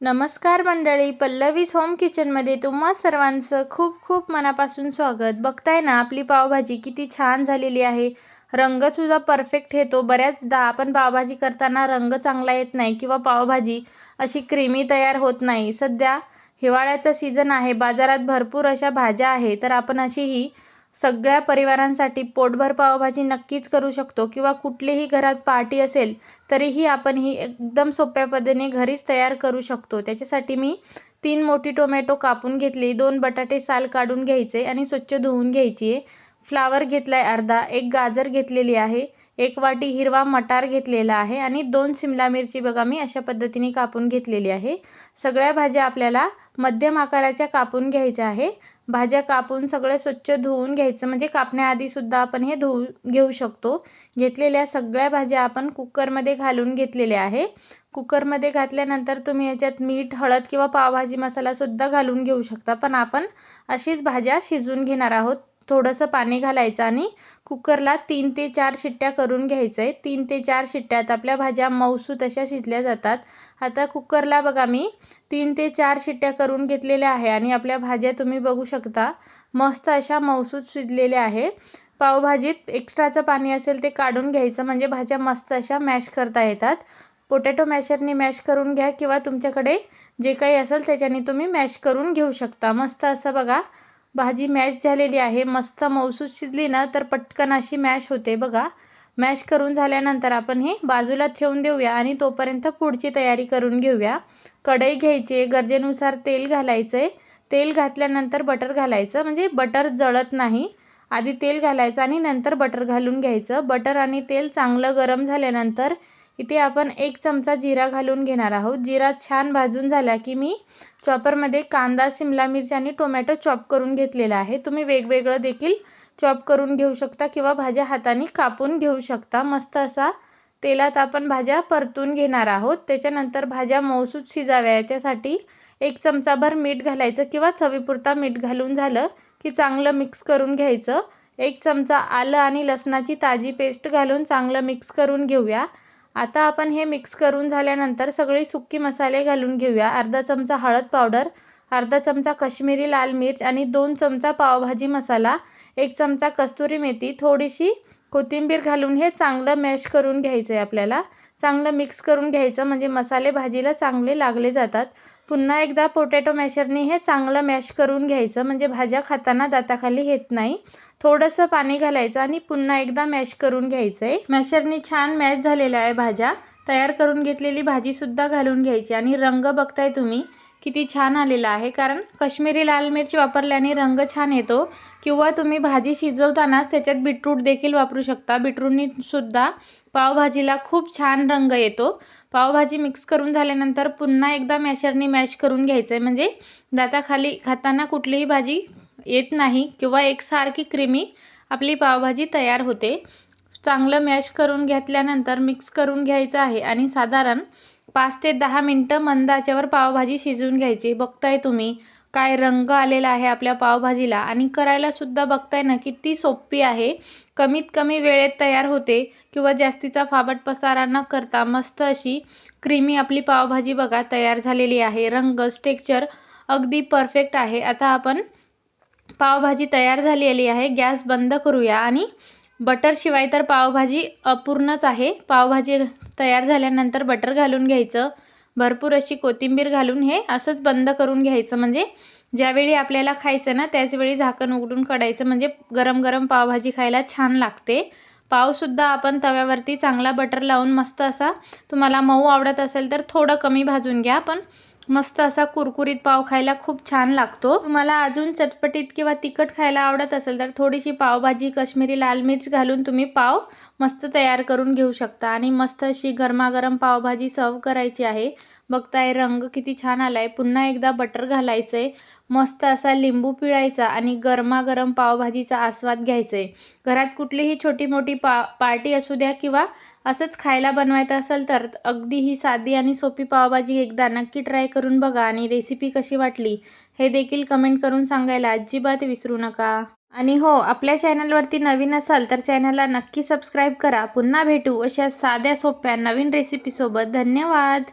नमस्कार मंडळी पल्लवीज होम किचनमध्ये तुम्हा सर्वांचं खूप खूप मनापासून स्वागत. बघताय ना आपली पावभाजी किती छान झालेली आहे. रंगसुद्धा परफेक्ट येतो. बऱ्याचदा आपण पावभाजी करताना रंग चांगला येत नाही किंवा पावभाजी अशी क्रीमी तयार होत नाही. सध्या हिवाळ्याचा सीझन आहे बाजारात भरपूर अशा भाज्या आहे तर आपण अशी ही सगळ्या परिवारांसाठी पोटभर पावभाजी नक्कीच करू शकतो किंवा कुठलीही घरात पार्टी असेल तरीही आपण ही एकदम सोप्या पद्धतीने घरीच तयार करू शकतो. त्याच्यासाठी मी तीन मोठी टोमॅटो कापून घेतली दोन बटाटे साल काढून घ्यायचे आणि स्वच्छ धुवून घ्यायची आहे. फ्लावर घेतला आहे अर्धा एक गाजर घेतलेली आहे एक वाटी हिरवा मटार घेतलेला आहे आणि दोन शिमला मिरची बघा मी अशा पद्धतीने कापून घेतलेली आहे. सगळ्या भाज्या आपल्याला मध्यम आकाराच्या कापून घ्यायच्या आहे. भाज्या कापून सगळं स्वच्छ धुवून घ्यायचं. म्हणजे कापण्याआधीसुद्धा आपण हे धुवू घेऊ शकतो. घेतलेल्या सगळ्या भाज्या आपण कुकरमध्ये घालून घेतलेल्या आहे. कुकरमध्ये घातल्यानंतर तुम्ही याच्यात मीठ हळद किंवा पावभाजी मसालासुद्धा घालून घेऊ शकता. पण आपण अशीच भाज्या शिजवून घेणार आहोत. थोडंसं पाणी घालायचं आणि कुकरला तीन ते चार शिट्ट्या करून घ्यायचं आहे. तीन ते चार शिट्ट्यात आपल्या भाज्या मऊसूत अशा शिजल्या जातात. आता कुकरला बघा मी. तीन ते चार शिट्ट्या करून घेतलेल्या आहे आणि आपल्या भाज्या तुम्ही बघू शकता. मस्त अशा मौसूद शिजलेल्या आहे. पावभाजीत एक्स्ट्राचं पाणी असेल ते काढून घ्यायचं. म्हणजे भाज्या मस्त अशा मॅश करता येतात. पोटॅटो मॅशरनी मॅश करून घ्या किंवा तुमच्याकडे जे काही असेल त्याच्याने तुम्ही मॅश करून घेऊ शकता. मस्त असं बघा. भाजी मॅश झालेली आहे. मस्त मौसूद शिजली ना तर पटकन अशी मॅश होते बघा. मॅश करून झाल्यानंतर आपण हे बाजूला ठेवून देऊया आणि तोपर्यंत पुढची तयारी करून घेऊया. कढई घ्यायची गरजेनुसार तेल घालायचं आहे तेल घातल्यानंतर बटर घालायचं म्हणजे बटर जळत नाही. आधी तेल घालायचं आणि नंतर बटर घालून घ्यायचं. बटर आणि तेल चांगलं गरम झाल्यानंतर इथे आपण एक चमचा जिरा घालून घेणार आहोत. जिरा छान भाजून झाला की मी चॉपरमध्ये कांदा शिमला मिरची आणि टोमॅटो चॉप करून घेतलेला आहे. तुम्ही वेगवेगळं देखील चॉप करून घेऊ शकता किंवा भाज्या हाताने कापून घेऊ शकता. मस्त असा तेलात आपण भाज्या परतून घेणार आहोत. त्याच्यानंतर भाज्या मौसूद शिजाव्या याच्यासाठी एक चमचाभर मीठ घालायचं किंवा चवीपुरता मीठ घालून झालं की चांगलं मिक्स करून घ्यायचं. एक चमचा आलं आणि लसणाची ताजी पेस्ट घालून चांगलं मिक्स करून घेऊया. आता आपण हे मिक्स करून झाल्यानंतर सगळी सुक्की मसाले घालून घेऊया. अर्धा चमचा हळद पावडर अर्धा चमचा कश्मीरी लाल मिर्च आणि दोन चमचा पावभाजी मसाला एक चमचा कस्तुरी मेथी थोडीशी कोथिंबीर घालून हे चांगलं मॅश करून घ्यायचं आहे आपल्याला. चांगलं मिक्स करून घ्यायचं म्हणजे मसाले भाजीला चांगले लागले जातात. पुन्हा एकदा पोटॅटो मॅशरनी हे चांगलं मॅश करून घ्यायचं. म्हणजे भाज्या खाताना दाताखाली येत नाही. थोडंसं पाणी घालायचं आणि पुन्हा एकदा मॅश करून घ्यायचं आहे मॅशरनी छान मॅश झालेल्या आहे भाज्या. तयार करून घेतलेली भाजीसुद्धा घालून घ्यायची. आणि रंग बघताय तुम्ही किती छान आलेला आहे. कारण कश्मीरी लाल मिरची वापरल्याने रंग छान येतो. किंवा तुम्ही भाजी शिजवतानाच त्याच्यात बीटरूट देखील वापरू शकता. बीटरूटनीसुद्धा पावभाजीला खूप छान रंग येतो. पावभाजी मिक्स करून झाल्यानंतर पुन्हा एकदा मॅशरनी मॅश करून घ्यायचं आहे म्हणजे दाताखाली खाताना कुठलीही भाजी येत नाही किंवा एकसारखी क्रीमी आपली पावभाजी तयार होते. चांगलं मॅश करून घेतल्यानंतर मिक्स करून घ्यायचं आहे आणि साधारण पाच ते दहा मिनटं मंदाच्यावर पावभाजी शिजवून घ्यायची. बघताय तुम्ही काय रंग आलेला आहे आपल्या पावभाजीला. आणि करायलासुद्धा बघताय ना किती सोपी आहे. कमीत कमी वेळेत तयार होते. किंवा जास्तीचा फाबट पसारा न करता मस्त अशी क्रीमी आपली पावभाजी बघा तयार झालेली आहे. रंग स्टेक्चर अगदी परफेक्ट आहे. आता आपण पावभाजी तयार झालेली आहे. गॅस बंद करूया आणि बटरशिवाय तर पावभाजी अपूर्णच आहे. पावभाजी तयार झाल्यानंतर बटर घालून घ्यायचं. भरपूर अशी कोथिंबीर घालून हे असंच बंद करून घ्यायचं. म्हणजे ज्यावेळी आपल्याला खायचं ना त्याचवेळी झाकण उघडून काढायचं. म्हणजे गरम गरम पावभाजी खायला छान लागते. पावसुद्धा आपण तव्यावरती चांगला बटर लावून मस्त असा तुम्हाला मऊ आवडत असेल तर थोडं कमी भाजून घ्या पण मस्त असा कुरकुरीत पाव खायला खूप छान लागतो. तुम्हाला अजून चटपटीत किंवा तिखट खायला आवडत असेल तर थोडीशी पावभाजी कश्मीरी लाल मिर्च घालून तुम्ही पाव मस्त तयार करून घेऊ शकता. आणि मस्त अशी गरमागरम पावभाजी सर्व करायची आहे. बघताय रंग किती छान आला आहे पुन्हा एकदा बटर घालायचं आहे मस्त असा लिंबू पिळायचा आणि गरमागरम पावभाजीचा आस्वाद घ्यायचा आहे घरात कुठलीही छोटी मोठी पा पार्टी असू द्या किंवा असंच खायला बनवायचं असेल तर अगदी ही साधी आणि सोपी पावभाजी एकदा नक्की ट्राय करून बघा आणि रेसिपी कशी वाटली हे देखील कमेंट करून सांगायला अजिबात विसरू नका. आणि हो आपल्या चॅनलवरती नवीन असाल तर चॅनलला नक्की सबस्क्राईब करा. पुन्हा भेटू अशा साध्या सोप्या नवीन रेसिपीसोबत. धन्यवाद!